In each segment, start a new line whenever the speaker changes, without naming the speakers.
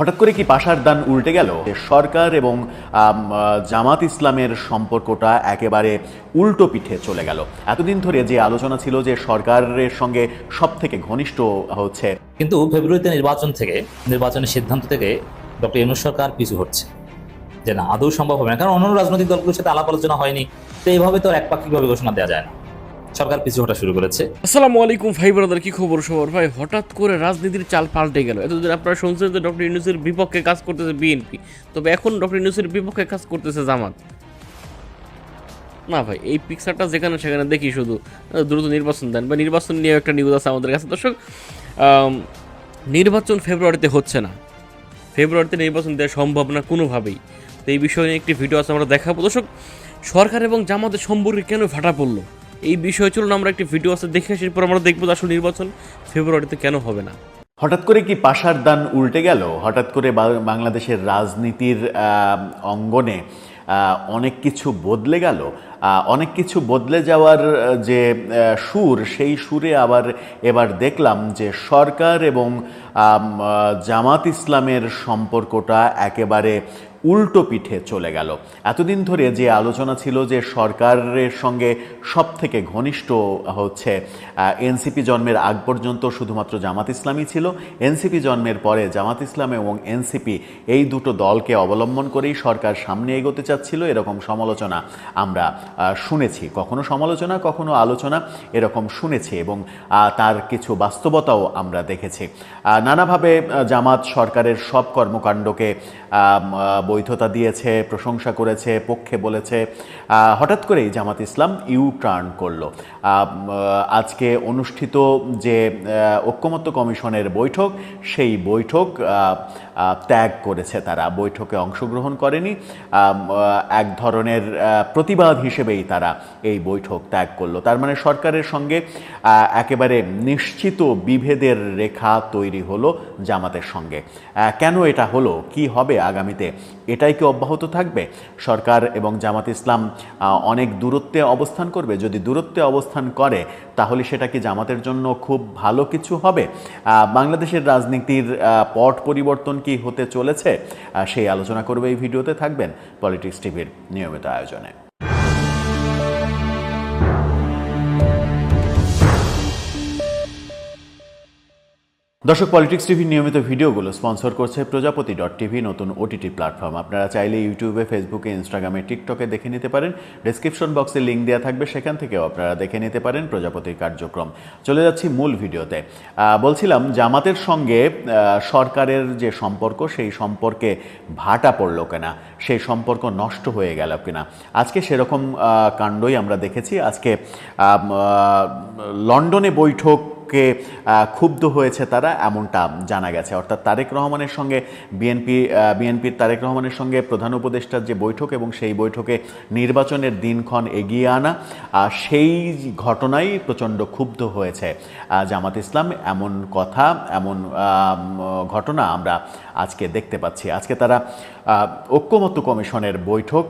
হঠাৎ করে কি পাশার দান উল্টে গেল? সরকার এবং জামাত ইসলামের সম্পর্কটা একেবারে উল্টো পিঠে চলে গেল। এতদিন ধরে যে আলোচনা ছিল যে সরকারের সঙ্গে সব থেকে ঘনিষ্ঠ হচ্ছে।
কিন্তু ফেব্রুয়ারিতে নির্বাচন থেকে নির্বাচনের সিদ্ধান্ত থেকে ডক্টর ইউনুস সরকার পিছু হচ্ছে যে না, আদৌ সম্ভব হবে না। কারণ অন্য রাজনৈতিক দলগুলোর সাথে আলাপ আলোচনা হয়নি। তো এইভাবে তো একপাক্ষিকভাবে ঘোষণা দেওয়া যায় না। সরকার পিছু হটা শুরু করেছে।
আসসালামু আলাইকুম ভাই ব্রাদার কি খবর সবার? ভাই, হঠাৎ করে রাজনীতির চাল পাল্টে গেল। এতদিন আপনারা শুনছেন যে ডক্টর ইউনুসের বিপক্ষে কাজ করতেছে বিএনপি। তবে এখন ডক্টর ইউনুসের বিপক্ষে কাজ করতেছে জামাত। না ভাই, এই পিকচারটা যেখানে সেখানে দেখি শুধু। দ্রুত নির্বাচন দেন বা নির্বাচন নিয়ে একটা নিউজ আছে আমাদের কাছে। দর্শক নির্বাচন ফেব্রুয়ারিতে হচ্ছে না। ফেব্রুয়ারিতে নির্বাচন দেওয়া সম্ভব না কোনোভাবেই। তো এই বিষয়ে নিয়ে একটি ভিডিও আছে, আমরা দেখাবো। দর্শক, সরকার এবং জামাতের সম্পর্কে কেন ফাটা পড়ল? এই বিষয়ে চলুন, আমরা একটি ভিডিও আছে, দেখে আসি, এরপর আমরা দেখব আসলে নির্বাচন ফেব্রুয়ারিতে কেন হবে না।
হঠাৎ করে কি পাশার দান উল্টে গেল? হঠাৎ করে বাংলাদেশের রাজনীতির অঙ্গনে অনেক কিছু বদলে গেল। অনেক কিছু বদলে যাওয়ার যে সুর, সেই সুরে আবার এবার দেখলাম যে সরকার এবং জামাত ইসলামের সম্পর্কটা একেবারে উল্টো পিঠে চলে গেল। এতদিন ধরে যে আলোচনা ছিল যে সরকারের সঙ্গে সব থেকে ঘনিষ্ঠ হচ্ছে এনসিপি জন্মের আগ পর্যন্ত শুধুমাত্র জামাত ইসলামই ছিল। এনসিপি জন্মের পরে জামাত ইসলাম এবং এনসিপি এই দুটো দলকে অবলম্বন করেই সরকার সামনে এগোতে চাচ্ছিল। এরকম সমালোচনা আমরা শুনেছি। কখনো সমালোচনা, কখনো আলোচনা এরকম শুনেছি এবং তার কিছু বাস্তবতাও আমরা দেখেছি। নানাভাবে জামাত সরকারের সব কর্মকাণ্ডকে বৈধতা দিয়েছে, প্রশংসা করেছে, পক্ষে বলেছে। হঠাৎ করেই জামাত ইসলাম ইউ টার্ন করল। আজকে অনুষ্ঠিত যে ঐক্যমত্য কমিশনের বৈঠক, সেই বৈঠক ত্যাগ করেছে তারা। বৈঠকে অংশগ্রহণ করেনি। এক ধরনের প্রতিবাদ হিসেবেই তারা এই বৈঠক ত্যাগ করল। তার মানে সরকারের সঙ্গে একেবারে নিশ্চিত বিভেদের রেখা তৈরি হলো জামাতের সঙ্গে। কেন এটা হলো? কি হবে আগামীতে। এটাই কি অব্যাহত থাকবে? সরকার এবং জামাত ইসলাম অনেক দূরত্বে অবস্থান করবে? যদি দূরত্বে অবস্থান করে, তাহলে সেটা কি জামাতের জন্য খুব ভালো কিছু হবে? বাংলাদেশের রাজনীতির পট পরিবর্তন কি হতে চলেছে? সেই আলোচনা করবে এই ভিডিওতে থাকবেন পলিটিক্স টিভির নিয়মিত আয়োজনে। দর্শক পলিটিক্স টিভির নিয়মিত ভিডিওগুলো স্পন্সর করছে প্রজাপতি ডট টিভি, নতুন ওটিটি প্ল্যাটফর্ম আপনারা চাইলে ইউটিউবে ফেসবুকে ইনস্টাগ্রামে টিকটকে দেখে নিতে পারেন। ডেসক্রিপশন বক্সে লিঙ্ক দেওয়া থাকবে, সেখান থেকেও আপনারা দেখে নিতে পারেন প্রজাপতির কার্যক্রম। চলে যাচ্ছি মূল ভিডিওতে। বলছিলাম, জামাতের সঙ্গে সরকারের যে সম্পর্ক, সেই সম্পর্কে ভাটা পড়ল কিনা? সেই সম্পর্ক নষ্ট হয়ে গেল কিনা? আজকে সেরকম কাণ্ডই আমরা দেখেছি। আজকে লন্ডনে বৈঠক কে ক্ষুব্ধ হয়েছে তারা এমনটা জানা গেছে। অর্থাৎ তারেক রহমানের সঙ্গে বিএনপি বিএনপির তারেক রহমানের সঙ্গে প্রধান উপদেষ্টার যে বৈঠক এবং সেই বৈঠকে নির্বাচনের দিনক্ষণ এগিয়ে আনা সেই ঘটনাই প্রচণ্ড ক্ষুব্ধ হয়েছে। জামাত ইসলাম এমন কথা, এমন ঘটনা আমরা আজকে দেখতে পাচ্ছি। আজকে তারা ঐক্যমত্য কমিশনের বৈঠক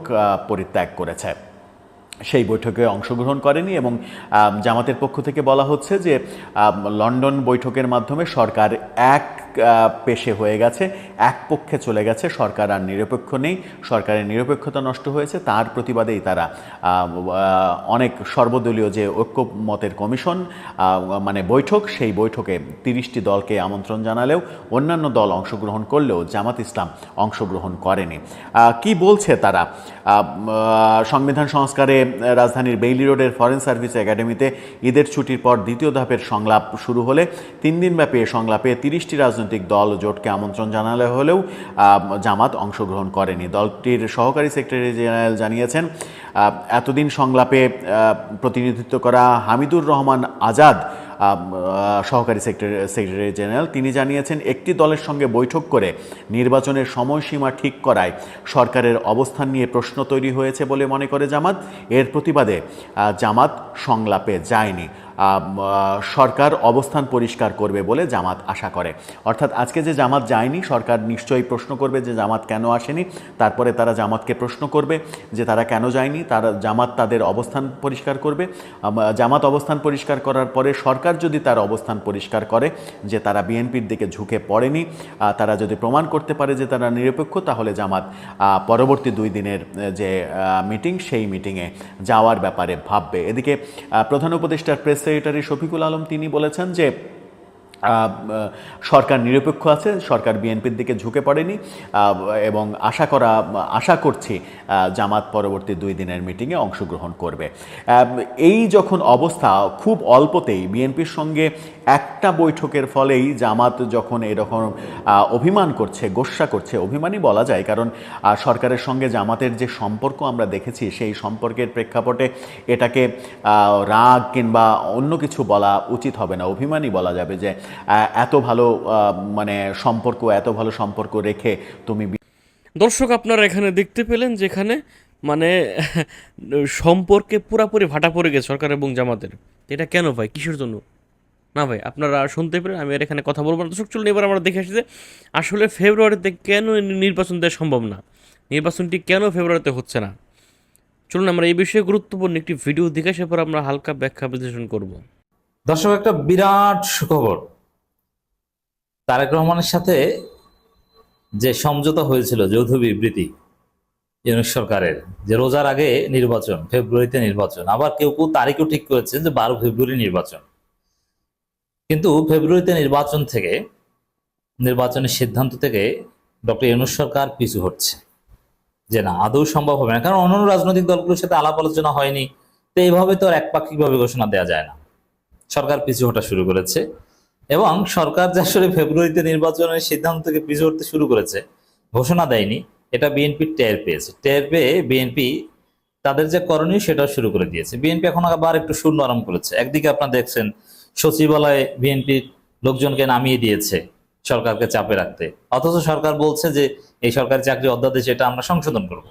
পরিত্যাগ করেছে। সেই বৈঠকে অংশগ্রহণ করেনি এবং জামাতের পক্ষ থেকে বলা হচ্ছে যে লন্ডন বৈঠকের মাধ্যমে সরকার এক পেশে হয়ে গেছে, এক পক্ষে চলে গেছে, সরকার আর নিরপেক্ষ নেই, সরকারের নিরপেক্ষতা নষ্ট হয়েছে, তার প্রতিবাদেই তারা অনেক সর্বদলীয় যে ঐক্যমতের কমিশন মানে বৈঠক, সেই বৈঠকে তিরিশটি দলকে আমন্ত্রণ জানালেও অন্যান্য দল অংশগ্রহণ করলেও জামাত ইসলাম অংশগ্রহণ করেনি। কি বলছে তারা? সংবিধান সংস্কারে রাজধানীর বেইলি রোডের ফরেন সার্ভিস একাডেমিতে ঈদের ছুটির পর দ্বিতীয় ধাপের সংলাপ শুরু হলে তিন দিনব্যাপী এই সংলাপে তিরিশটি রাজনৈতিক দল জোটকে আমন্ত্রণ জানালে হলেও জামাত অংশগ্রহণ করেনি। দলটির সহকারী সেক্রেটারি জেনারেল জানিয়েছেন এতদিন সংলাপে প্রতিনিধিত্ব করা হামিদুর রহমান আজাদ সহকারী সেক্রেটারি সেক্রেটারি জেনারেল, তিনি জানিয়েছেন, একটি দলের সঙ্গে বৈঠক করে নির্বাচনের সময়সীমা ঠিক করায় সরকারের অবস্থান নিয়ে প্রশ্ন তৈরি হয়েছে বলে মনে করে জামাত। এর প্রতিবাদে জামাত সংলাপে যায়নি। সরকার অবস্থান পরিষ্কার করবে বলে জামাত আশা করে। অর্থাৎ আজকে যে জামাত যায়নি, সরকার নিশ্চয়ই প্রশ্ন করবে যে জামাত কেন আসেনি, তারপরে তারা জামাতকে প্রশ্ন করবে যে তারা কেন যায়নি, তারা, জামাত তাদের অবস্থান পরিষ্কার করবে। জামাত অবস্থান পরিষ্কার করার পরে সরকার যদি তার অবস্থান পরিষ্কার করে যে তারা বিএনপির দিকে ঝুঁকে পড়েনি তারা যদি প্রমাণ করতে পারে যে তারা নিরপেক্ষ, তাহলে জামাত পরবর্তী দুই দিনের যে মিটিং, সেই মিটিংয়ে যাওয়ার ব্যাপারে ভাববে। এদিকে প্রধান উপদেষ্টার প্রেস সেক্রেটারি শফিকুল আলম তিনি বলেছেন যে সরকার নিরপেক্ষ আছে, সরকার বিএনপির দিকে ঝুঁকে পড়েনি এবং আশা করা, আশা করছি জামাত পরবর্তী দুই দিনের মিটিংয়ে অংশগ্রহণ করবে। এই যখন অবস্থা, খুব অল্পতেই বিএনপির সঙ্গে একটা বৈঠকের ফলেই জামাত যখন এরকম অভিমান করছে গোস্সা করছে, অভিমানই বলা যায়, কারণ সরকারের সঙ্গে জামাতের যে সম্পর্ক আমরা দেখেছি, সেই সম্পর্কের প্রেক্ষাপটে এটাকে রাগ কিংবা অন্য কিছু বলা উচিত হবে না, অভিমানই বলা যাবে যে এত ভালো আহ, মানে সম্পর্ক এত ভালো সম্পর্ক রেখে তুমি
দর্শক আপনারা এখানে দেখতে পেলেন যেখানে মানে সম্পর্কে পুরাপুরি ভাটা পড়ে গেছে সরকার এবং জামাতের। এটা কেন ভাই? কিসের জন্য? না ভাই আপনারা শুনতে পেলেন আমি আর এখানে কথা বলব না। দর্শক চলুন এবার আমরা দেখে আসি যে আসলে ফেব্রুয়ারিতে কেন নির্বাচন দেওয়া সম্ভব না? নির্বাচনটি কেন ফেব্রুয়ারিতে হচ্ছে না? চলুন আমরা এই বিষয়ে গুরুত্বপূর্ণ একটি ভিডিও দেখে সে পর আমরা হালকা ব্যাখ্যা বিশ্লেষণ করব।
দর্শক একটা বিরাট সুখবর। তারেক রহমানের সাথে যে সমঝোতা হয়েছিল যৌথ বিবৃতি ইউনিট সরকারের, যে রোজার আগে নির্বাচন, ফেব্রুয়ারিতে নির্বাচন, আবার কেউ কেউ তারিখও ঠিক করেছে যে বারো ফেব্রুয়ারি নির্বাচন। কিন্তু ফেব্রুয়ারিতে নির্বাচন থেকে, নির্বাচনের সিদ্ধান্ত থেকে ডক্টর ইউনুস সরকার পিছু হচ্ছে যে না, আদৌ সম্ভব হবে না, কারণ অন্যান্য রাজনৈতিক দলগুলোর সাথে আলাপ আলোচনা হয়নি, তো এইভাবে তো আর একপাক্ষিকভাবে ঘোষণা দেওয়া যায় না। সরকার পিছু হটা শুরু করেছে। এবং সরকার যে আসলে ফেব্রুয়ারিতে নির্বাচনের সিদ্ধান্ত থেকে পিছু হতে শুরু করেছে, ঘোষণা দেয়নি, এটা বিএনপি টের পেয়েছে। টের পেয়ে বিএনপি তাদের যে করণীয় সেটা শুরু করে দিয়েছে। বিএনপি এখন আবার একটু সুর নরম করেছে। একদিকে আপনারা দেখছেন সচিবালয়ে বিএনপির লোকজনকে নামিয়ে দিয়েছে সরকারকে চাপে রাখতে। অথচ সরকার বলছে যে, এই সরকারি চাকরি অধ্যাদেশ, এটা আমরা সংশোধন করব।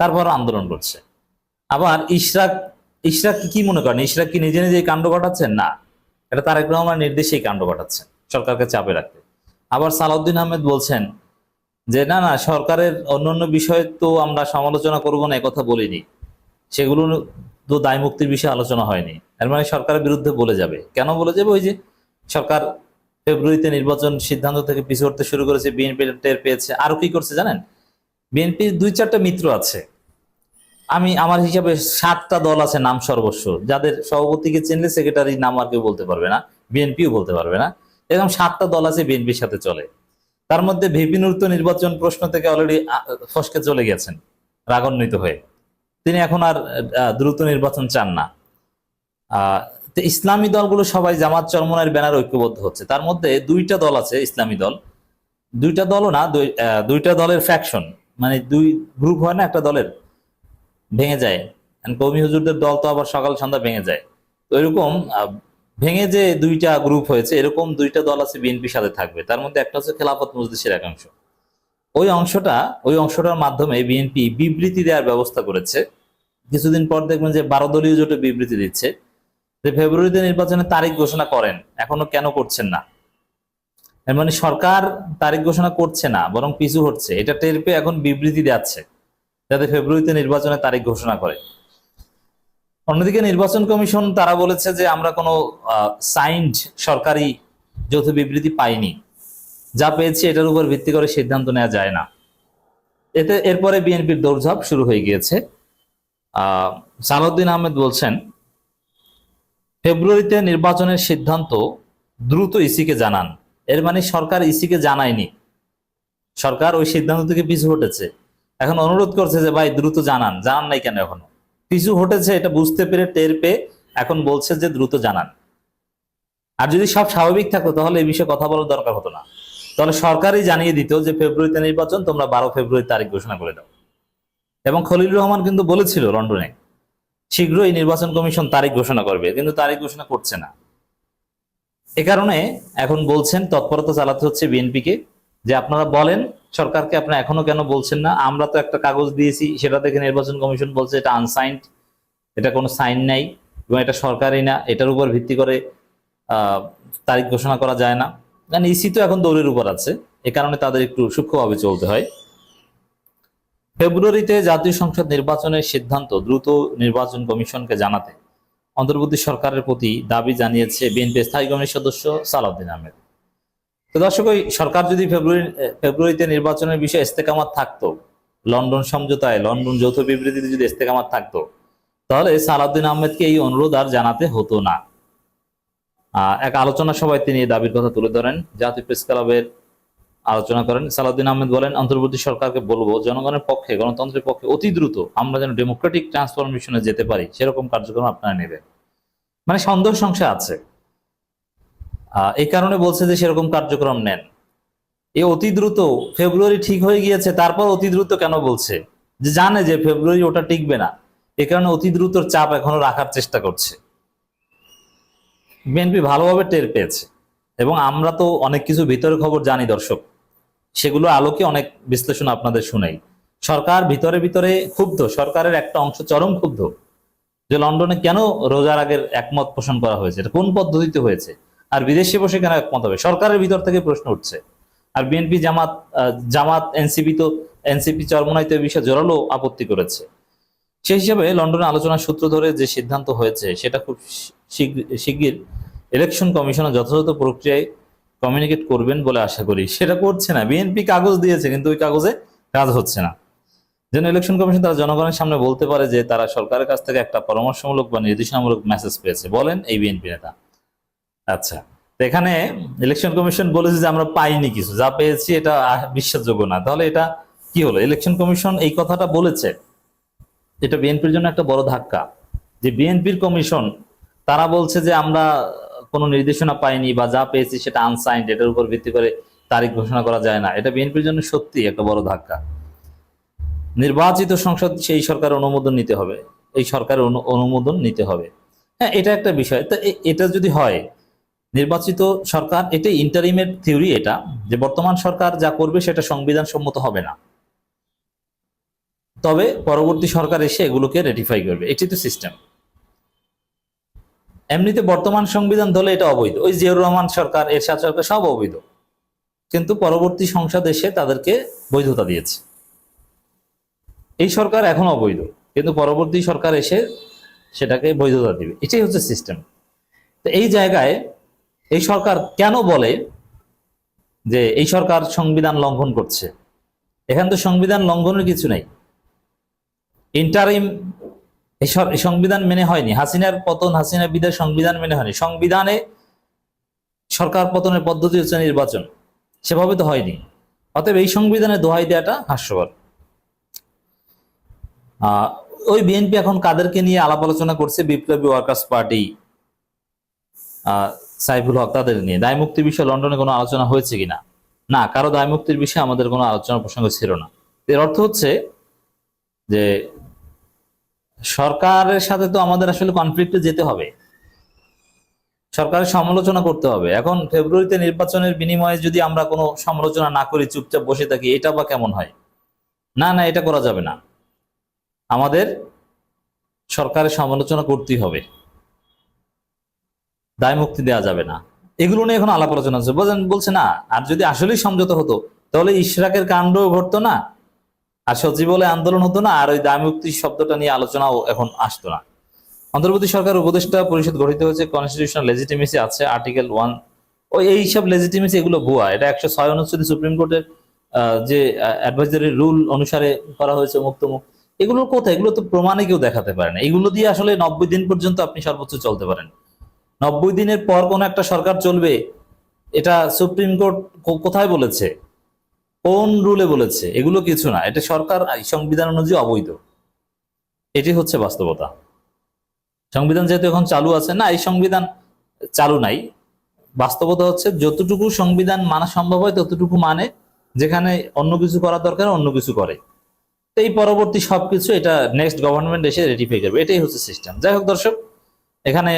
তারপর আন্দোলন করছে। আবার ইশরাক ইশরাক কি মনে করেন? ইশরাক কি নিজে নিজে কাণ্ড ঘটাচ্ছেন? না। এটা তারেক রহমান নির্দেশেই কাণ্ড ঘটাচ্ছেন সরকারকে চাপে রাখতে। আবার সালাউদ্দিন আহমেদ বলছেন যে, না না, সরকারের অন্যান্য বিষয়ে তো আমরা সমালোচনা করব না কথা বলিনি। সেগুলো তো দায় মুক্তির বিষয়ে আলোচনা হয়নি। এর মানে সরকারের বিরুদ্ধে বলে যাবে। কেন বলে যাবে? ওই যে সরকার ফেব্রুয়ারিতে নির্বাচন সিদ্ধান্ত থেকে পিছু হতে শুরু করেছে, বিএনপি টের পেয়েছে। আরও কি করছে জানেন? বিএনপির দুই চারটা মিত্র আছে। আমি, আমার হিসাবে সাতটা দল আছে নাম সর্বস্ব। যাদের সভাপতিকে চিনলে সেক্রেটারি নাম আর কেউ বলতে পারবে না, বিএনপিও বলতে পারবে না। এরকম সাতটা দল আছে বিএনপির সাথে চলে। তার মধ্যে ভিপিনুর তো নির্বাচন প্রশ্ন থেকে অলরেডি ফসকে চলে গেছেন, রাগান্বিত হয়ে। তিনি এখন আর দ্রুত নির্বাচন চান না। ইসলামী দলগুলো সবাই জামাত চরমনের ব্যানার ঐক্যবদ্ধ হচ্ছে। তার মধ্যে দুইটা দল আছে ইসলামী দল। দুইটা দলও না দুইটা দলের ফ্যাকশন মানে দুই গ্রুপ হয় না, একটা দলের। ভেঙে যায়। কৌমি হুজুরদের দল তো আবার সকাল সন্ধ্যা ভেঙে যায়। তো এরকম ভেঙে যে দুইটা গ্রুপ হয়েছে, এরকম দুইটা দল আছে বিএনপির সাথে থাকবে। তার মধ্যে একটা হচ্ছে খেলাফত মজলিসের এক অংশ। ওই অংশটা, ওই অংশটার মাধ্যমে বিএনপি বিবৃতি দেওয়ার ব্যবস্থা করেছে। কিছুদিন পর দেখবেন যে বারো দলীয় জোটে বিবৃতি দিচ্ছে যে ফেব্রুয়ারিতে নির্বাচনের তারিখ ঘোষণা করেন, এখনও কেন করছেন না? মানে সরকার তারিখ ঘোষণা করছে না, বরং পিছু হচ্ছে এটা টের পেয়ে এখন বিবৃতি যাচ্ছে যাতে ফেব্রুয়ারিতে নির্বাচনের তারিখ ঘোষণা করে। অন্যদিকে নির্বাচন কমিশন তারা বলেছে যে আমরা কোনো সাইন্ড সরকারি যৌথ বিবৃতি পাইনি। যা পেয়েছি এটার উপর ভিত্তি করে সিদ্ধান্ত নেওয়া যায় না। এতে এরপরে বিএনপির দৌড়ঝাঁপ শুরু হয়ে গিয়েছে। সালাউদ্দিন আহমেদ বলছেন, ফেব্রুয়ারিতে নির্বাচনের সিদ্ধান্ত দ্রুত ইসিকে জানান। এর মানে সরকার ইসিকে জানায়নি। সরকার ওই সিদ্ধান্ত থেকে পিছু হটেছে। এখন অনুরোধ করছে যে, ভাই, দ্রুত জানান। জানান নাই কেন এখনও? পিছু হটেছে, এটা বুঝতে পেরে টের পেয়ে এখন বলছে যে, দ্রুত জানান। আর যদি সব স্বাভাবিক থাকতো, তাহলে এই বিষয়ে কথা বলার দরকার হতো না। তাহলে সরকারই জানিয়ে দিত যে, ফেব্রুয়ারিতে নির্বাচন, তোমরা বারো ফেব্রুয়ারি তারিখ ঘোষণা করে দাও। এবং খলিল রহমান কিন্তু বলেছিল লন্ডনে, শীঘ্রই নির্বাচন কমিশন তারিখ ঘোষণা করবে। কিন্তু তারিখ ঘোষণা করছে না। এ কারণে এখন বলছেন, তৎপরতা চালাতে হচ্ছে বিএনপিকে যে, আপনারা বলেন সরকারকে আপনি এখনও কেন বলছেন না? আমরা তো একটা কাগজ দিয়েছি, সেটা দেখে নির্বাচন কমিশন বলছে এটা আনসাইন্ড এটা কোনো সাইন নাই এবং এটা সরকারি না, এটার উপর ভিত্তি করে তারিখ ঘোষণা করা যায় না। কারণ ইসি তো এখন দৌড়ের উপর আছে, এ কারণে তাদের একটু সূক্ষ্মভাবে চলতে হয়। ফেব্রুয়ারিতে জাতীয় সংসদ নির্বাচনের সিদ্ধান্ত দ্রুত নির্বাচন কমিশনকে জানাতে অন্তর্বর্তী সরকারের প্রতি দাবি জানিয়েছে বিএনপি স্থায়ী কমিটির সদস্য সালাউদ্দিন আহমেদ। তো দর্শক, ওই সরকার যদি ফেব্রুয়ারি, ফেব্রুয়ারিতে নির্বাচনের বিষয়ে ইস্তেকামাত থাকতো, লন্ডন সমঝোতায়, লন্ডন যৌথ বিবৃতিতে যদি ইস্তেকামাত থাকতো, তাহলে সালাউদ্দিন আহমেদকে এই অনুরোধ আর জানাতে হতো না। এক আলোচনা সভায় তিনি দাবির কথা তুলে ধরেন। জাতীয় প্রেস ক্লাবের আলোচনা করেন। সালাউদ্দিন আহমেদ বলেন, অন্তর্বর্তী সরকারকে বলব, জনগণের পক্ষে, গণতন্ত্রের পক্ষে অতি দ্রুত আমরা যেন ডেমোক্রেটিক ট্রান্সফরমেশনে যেতে পারি, সেরকম কার্যক্রম আপনারা নেবেন। মানে সন্দেহ সংশয় আছে। এই কারণে বলছে যে সেরকম কার্যক্রম নেন। এই অতি দ্রুত, ফেব্রুয়ারি ঠিক হয়ে গিয়েছে, তারপর অতি দ্রুত কেন বলছে? যে জানে যে ফেব্রুয়ারি ওটা টিকবে না। এ কারণে অতি দ্রুতর চাপ এখনও রাখার চেষ্টা করছে। বিএনপি ভালোভাবে টের পেয়েছে, এবং আমরা তো অনেক কিছু ভিতরের খবর জানি দর্শক। সেগুলো আলোকে অনেক বিশ্লেষণ আপনাদের শুনাই। সরকার ভিতরে ভিতরে ক্ষুব্ধ, সরকারের একটা অংশ চরম ক্ষুব্ধ, যে লন্ডনে কেন রোজার আগের একমত পোষণ করা হয়েছে, এটা কোন পদ্ধতিতে হয়েছে? আর বিদেশে বসে কেন একমত হবে? সরকারের ভিতর থেকে প্রশ্ন উঠছে। আর বিএনপি জামাত জামাত, এনসিপি তো, এনসিপি চরমনাই তো বিষয়ে জোরালো আপত্তি করেছে। সেই হিসাবে লন্ডনে আলোচনার সূত্র ধরে যে সিদ্ধান্ত হয়েছে, সেটা খুব শিগগির ইলেকশন কমিশনের যথাযথ প্রক্রিয়ায় কমিউনিকেট করবেন বলে আশা করি। সেটা করছে না। বিএনপি কাগজ দিয়েছে, কিন্তু ওই কাগজে কাজ হচ্ছে না। যেন ইলেকশন কমিশন তারা জনগণের সামনে বলতে পারে যে, তারা সরকারের কাছ থেকে একটা পরামর্শমূলক বা নির্দেশনামূলক মেসেজ পেয়েছে। বলেন এই বিএনপি নেতা। আচ্ছা এখানে ইলেকশন কমিশন বলেছে যে আমরা পাইনি কিছু, যা পেয়েছি এটা বিশ্বাসযোগ্য না। তাহলে এটা কি হলো? ইলেকশন কমিশন এই কথাটা বলেছে, এটা বিএনপির জন্য একটা বড় ধাক্কা, যে বিএনপির কমিশন তারা বলছে যে আমরা কোনো নির্দেশনা পাইনি বা যা পেয়েছি সেটা আনসাইন্ড এটার উপর ভিত্তি করে তারিখ ঘোষণা করা যায় না। এটা বিএনপির জন্য সত্যি একটা বড় ধাক্কা। নির্বাচিত সংসদ সেই সরকারের অনুমোদন নিতে হবে, এই সরকারের অনু- অনুমোদন নিতে হবে। হ্যাঁ এটা একটা বিষয়। তো এটা যদি হয় নির্বাচিত সরকার এটাই ইন্টারিমের থিওরি এটা, যে বর্তমান সরকার যা করবে সেটা সংবিধান সম্মত হবে না। তবে পরবর্তী সরকার এসে এগুলোকে রেটিফাই করবে। এটি তো সিস্টেম এমনিতে বর্তমান সংবিধান দলে এটা অবৈধ। ওই জিয়াউর রহমান সরকার, এরশাদ সরকার সব অবৈধ। কিন্তু পরবর্তী সংসদ এসে তাদেরকে বৈধতা দিয়েছে। এই সরকার এখন অবৈধ, কিন্তু পরবর্তী সরকার এসে সেটাকে বৈধতা দিবে। এটাই হচ্ছে সিস্টেম তো এই জায়গায় এই সরকার কেন বলে যে এই সরকার সংবিধান লঙ্ঘন করছে? এখানে তো সংবিধান লঙ্ঘনের কিছু নেই। ইন্টারিম সংবিধান মেনে হয়নি। হাসিনার পতন, হাসিনার বিদায় সংবিধান মেনে হয়নি। সংবিধানে সরকার পতনের পদ্ধতি হচ্ছে নির্বাচন। সেভাবে তো হয়নি। অতএব এই সংবিধানে দোহাই দেওয়াটা হাস্যকর। ওই বিএনপি এখন কাদেরকে নিয়ে আলাপ আলোচনা করছে? বিপ্লবী ওয়ার্কার্স পার্টি। সাইফুল হক তাদের নিয়ে। দায় মুক্তির বিষয়ে লন্ডনে কোনো আলোচনা হয়েছে কিনা? না, কারও দায় মুক্তির বিষয়ে আমাদের কোনো আলোচনা প্রসঙ্গ ছিল না। এর অর্থ হচ্ছে যে সরকারের সাথে তো আমাদের আসলে কনফ্লিক্টে যেতে হবে। সরকারের সমালোচনা করতে হবে। এখন ফেব্রুয়ারিতে নির্বাচনের বিনিময়ে যদি আমরা কোনো সমালোচনা না করি, চুপচাপ বসে থাকি, এটা বা কেমন হয়? না না, এটা করা যাবে না। আমাদের সরকারের সমালোচনা করতেই হবে। দায় মুক্তি দেওয়া যাবে না। এগুলো নিয়ে এখন আলাপ আলোচনা হচ্ছে। বলছেন বলছে না, আর যদি আসলেই সমঝোতা হতো, তাহলে ইশরাকের কাণ্ড ঘটতো না, আর সচিবালয় আন্দোলন হতো না, আর ওই দায় মুক্তি শব্দটা নিয়ে আলোচনাও এখন আসতো না। অন্তর্বর্তী সরকার, উপদেষ্টা পরিষদ গঠিত হয়েছে কনস্টিটিউশনাল লেজিটিমেসি আছে আর্টিকেল ওয়ান ওই এইসব লেজিটিমেসি এগুলো ভুয়া। এটা একশো ছয় অনুচ্ছেদে সুপ্রিম কোর্টের যে অ্যাডভাইজারি রুল অনুসারে করা হয়েছে মুক্ত মুখ এগুলো কোথায়? এগুলো তো প্রমাণে কেউ দেখাতে পারে না। এগুলো দিয়ে আসলে নব্বই দিন পর্যন্ত আপনি সর্বোচ্চ চলতে পারেন। নব্বই দিনের পর কোন একটা সরকার চলবে, এটা সুপ্রিম কোর্ট কোথায় বলেছে? কোন রুলে বলেছে? এগুলো কিছু না, এটা সরকার সংবিধান অনুযায়ী অবৈধ। এটি হচ্ছে বাস্তবতা। সংবিধান যেহেতু এখন চালু আছে, না, এই সংবিধান চালু নাই। বাস্তবতা হচ্ছে যতটুকু সংবিধান মানা সম্ভব হয়, ততটুকু মানে যেখানে অন্য কিছু করা দরকার, অন্য কিছু করে। এই পরবর্তী সবকিছু এটা নেক্সট গভর্নমেন্ট এসে রেটিফাই করবে। এটাই হচ্ছে সিস্টেম যাই হোক দর্শক, এখানে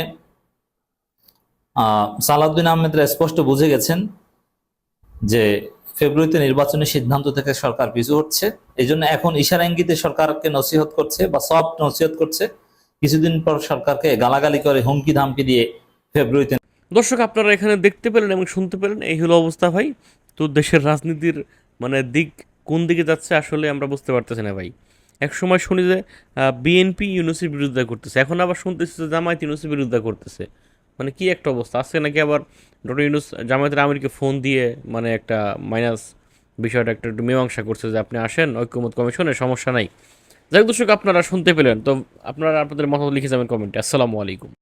সালাউদ্দিন আহমেদরা স্পষ্ট বুঝে গেছেন যে ফেব্রুয়ারিতে নির্বাচনের সিদ্ধান্ত থেকে সরকার পিছু হচ্ছে। এই জন্য এখন ইশারা ইঙ্গিতে সরকারকে নসিহত করছে বা সফট নসিহত করছে। কিছুদিন পর সরকারকে গালাগালি করে হুমকি ধামকি দিয়ে ফেব্রুয়ারিতে
দর্শক, আপনারা এখানে দেখতে পেলেন এবং শুনতে পেলেন, এই হলো অবস্থা ভাই। তো দেশের রাজনীতির মানে দিক কোন দিকে যাচ্ছে আসলে আমরা বুঝতে পারতেছি না ভাই। এক সময় শুনি যে বিএনপি ইউনুসের বিরুদ্ধে করতেছে। এখন আবার শুনতেছি যে জামায়াত ইউনুসের বিরুদ্ধে করতেছে। মানে কি একটা অবস্থা? আজকে নাকি আবার ডক্টর ইউনুস জামায়াতের আমিরকে ফোন দিয়ে মানে একটা মাইনাস বিষয়টা একটা একটু মীমাংসা করছে যে আপনি আসেন, ঐক্যমত কমিশনে, সমস্যা নাই। যাই দর্শক, আপনারা শুনতে পেলেন। তো আপনারা আপনাদের মতামত লিখে যাবেন কমেন্টে আসসালামু আলাইকুম।